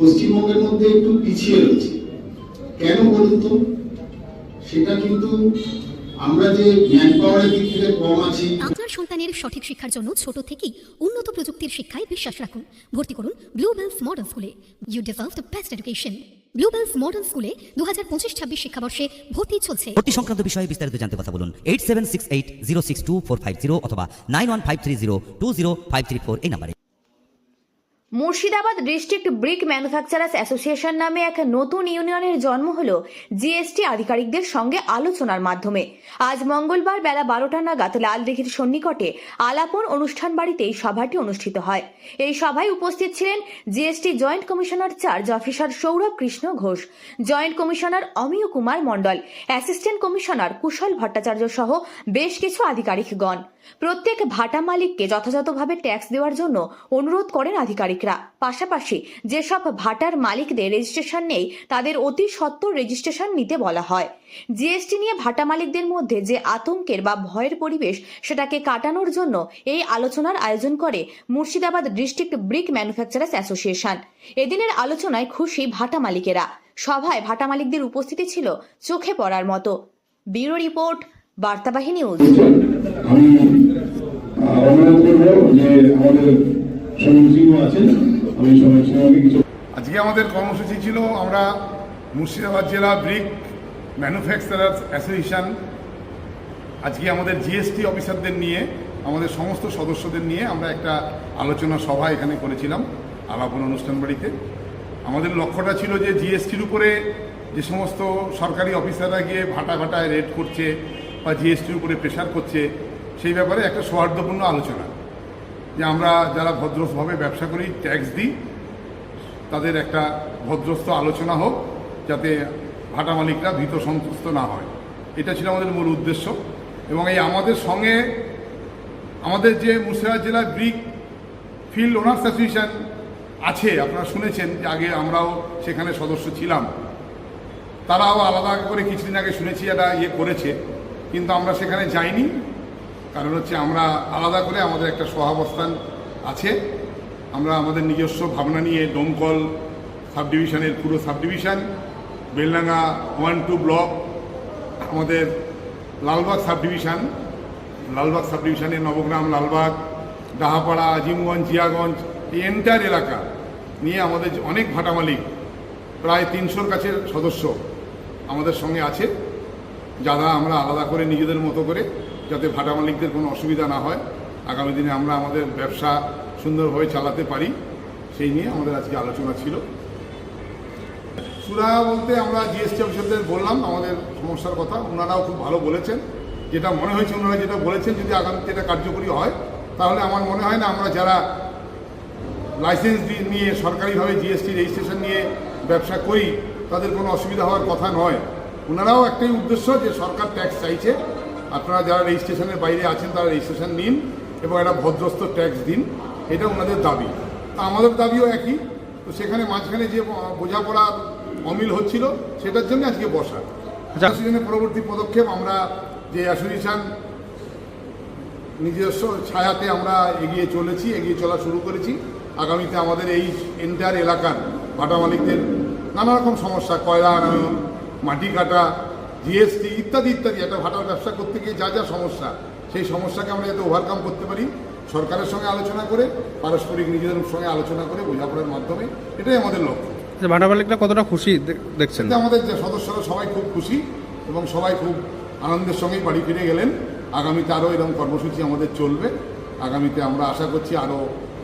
পশ্চিমবঙ্গের মধ্যে একটু পিছিয়ে রয়েছে। কেন বলুন তো? সেটা কিন্তু আমরা যে ম্যান পাওয়ারের দিক থেকে কম আছি। আপনার সন্তানের সঠিক শিক্ষার জন্য ছোট থেকেই উন্নত প্রযুক্তির শিক্ষায় বিশ্বাস রাখুন। ভর্তি করুন ব্লু বেলস মডার্ন স্কুলে you deserve the best education blue bells modern স্কুলে দু হাজার পঁচিশ ছাব্বিশ শিক্ষাবর্ষে ভর্তি চলছে। ভর্তি সংক্রান্ত বিষয়ে বিস্তারিত জানতে কথা বলুন eight seven six eight zero six two four five zero অথবা nine one five three zero two zero five three four এই নাম্বারে। Murshidabad district brick manufacturers association নামে এক নতুন ইউনিয়নের জন্ম হল জিএসটি আধিকারিকদের সঙ্গে আলোচনার মাধ্যমে। আজ মঙ্গলবার বেলা বারোটা নাগাদ লালদিঘির সন্নিকটে আলাপন অনুষ্ঠান বাড়িতে এই সভাটি অনুষ্ঠিত হয়। এই সভায় উপস্থিত ছিলেন GST joint commissioner charge officer Sourav Krishna Ghosh, joint commissioner Amiya Kumar Mondal, assistant commissioner Kushal Bhattacharya সহ বেশ কিছু আধিকারিকগণ। প্রত্যেক ভাটা মালিককে যথাযথভাবে ট্যাক্স দেওয়ার জন্য অনুরোধ করেন আধিকারিকরা। পাশাপাশি যেসব ভাটার মালিকদের রেজিস্ট্রেশন নেই, তাদের অতি সত্বর রেজিস্ট্রেশন নিতে বলা হয়। জিএসটি নিয়ে ভাটা মালিকদের মধ্যে যে আতঙ্কের বা ভয়ের পরিবেশ, সেটাকে কাটানোর জন্য এই আলোচনার আয়োজন করে Murshidabad district brick manufacturers association. এদিনের আলোচনায় খুশি ভাটা মালিকেরা। সভায় ভাটা মালিকদের উপস্থিতি ছিল চোখে পড়ার মতো। Bureau report, Bartabahi news. আজকে আমাদের কর্মসূচি ছিল আমরা মুর্শিদাবাদ জেলা ব্রিক ম্যানুফ্যাকচারার্স অ্যাসোসিয়েশন, আজকে আমাদের জিএসটি অফিসারদের নিয়ে, আমাদের সমস্ত সদস্যদের নিয়ে আমরা একটা আলোচনা সভা এখানে করেছিলাম, আলাপন অনুষ্ঠান বাড়িতে। আমাদের লক্ষ্যটা ছিল যে জিএসটির উপরে যে সমস্ত সরকারি অফিসাররা গিয়ে ভাটা ভাটায় রেড করছে বা জিএসটির উপরে প্রেশার করছে সেই ব্যাপারে একটা সৌহার্দ্যপূর্ণ আলোচনা। যে আমরা যারা ভদ্রভাবে ব্যবসা করি, ট্যাক্স দিই, তাদের একটা ভদ্রস্থ আলোচনা হোক, যাতে ভাটা মালিকরা ভীত সন্তুষ্ট না হয়। এটা ছিল আমাদের মূল উদ্দেশ্য। এবং এই আমাদের সঙ্গে আমাদের যে মুর্শিদাবাদ জেলার ব্রিক ফিল্ড ওনার্স অ্যাসোসিয়েশন আছে, আপনারা শুনেছেন যে আগে আমরাও সেখানে সদস্য ছিলাম। তারাও আলাদা করে কিছুদিন আগে শুনেছি, একটা ইয়ে করেছে। কিন্তু আমরা সেখানে যাইনি। কারণ হচ্ছে আমরা আলাদা করে আমাদের একটা সহাবস্থান আছে। আমরা আমাদের নিজস্ব ভাবনা নিয়ে দমকল সাব ডিভিশনের পুরো sub division Beldanga one two block, আমাদের Lalbag sub division Lalbag sub ডিভিশনের নবগ্রাম, লালবাগ, ডাহাপাড়া, আজিমগঞ্জ, জিয়াগঞ্জ, এই এন্টায়ার এলাকা নিয়ে আমাদের অনেক ভাটা মালিক প্রায় তিনশোর কাছে সদস্য আমাদের সঙ্গে আছে, যারা আমরা আলাদা করে নিজেদের মতো করে যাতে ভাটা মালিকদের কোনো অসুবিধা না হয়। আগামী দিনে আমরা আমাদের ব্যবসা সুন্দরভাবে চালাতে পারি, সেই নিয়ে আমাদের আজকে আলোচনা ছিল। সুরা বলতে আমরা জিএসটি অফিসারদের বললাম, আমাদের সমস্যার কথা। ওনারাও খুব ভালো বলেছেন। যেটা মনে হয়েছে ওনারা যেটা বলেছেন, যদি আগামীতে এটা কার্যকরী হয়, তাহলে আমার মনে হয় না আমরা যারা লাইসেন্স নিয়ে সরকারিভাবে জিএসটি রেজিস্ট্রেশন নিয়ে ব্যবসা করি, তাদের কোনো অসুবিধা হওয়ার কথা নয়। ওনারাও একটাই উদ্দেশ্য যে সরকার ট্যাক্স চাইছে। আপনারা যারা রেজিস্ট্রেশনের বাইরে আছেন তারা রেজিস্ট্রেশন নিন এবং একটা ভদ্রস্থ ট্যাক্স দিন। এটা ওনাদের দাবি। তা আমাদের দাবিও একই। তো সেখানে মাঝখানে যে বোঝাপড়া অমিল হচ্ছিল সেটার জন্য আজকে বসা। অ্যাসোসিয়েশনের পরবর্তী পদক্ষেপ আমরা যে অ্যাসোসিয়েশন নিজস্ব ছায়াতে আমরা এগিয়ে চলেছি এগিয়ে চলা শুরু করেছি। আগামীতে আমাদের এই এন্টায়ার এলাকার ভাটা মালিকদের নানা রকম সমস্যা কয়লা আনয়ন মাটি কাটা জিএসটি ইত্যাদি ইত্যাদি একটা ভাটার ব্যবসা করতে গিয়ে যা যা সমস্যা সেই সমস্যাকে আমরা যাতে ওভারকাম করতে পারি। সরকারের সঙ্গে আলোচনা করে পারস্পরিক নিজেদের সঙ্গে আলোচনা করে বোঝাপড়ার মাধ্যমে এটাই আমাদের লক্ষ্য। যে ভাটা মালিকরা কতটা খুশি দেখছেন? আমাদের যে সদস্যরা সবাই খুব খুশি এবং সবাই খুব আনন্দের সঙ্গে বাড়ি ফিরে গেলেন। আগামীতে আরও এরকম কর্মসূচি আমাদের চলবে। আগামীতে আমরা আশা করছি আরও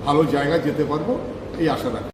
ভালো জায়গায় যেতে পারব এই আশা রাখি।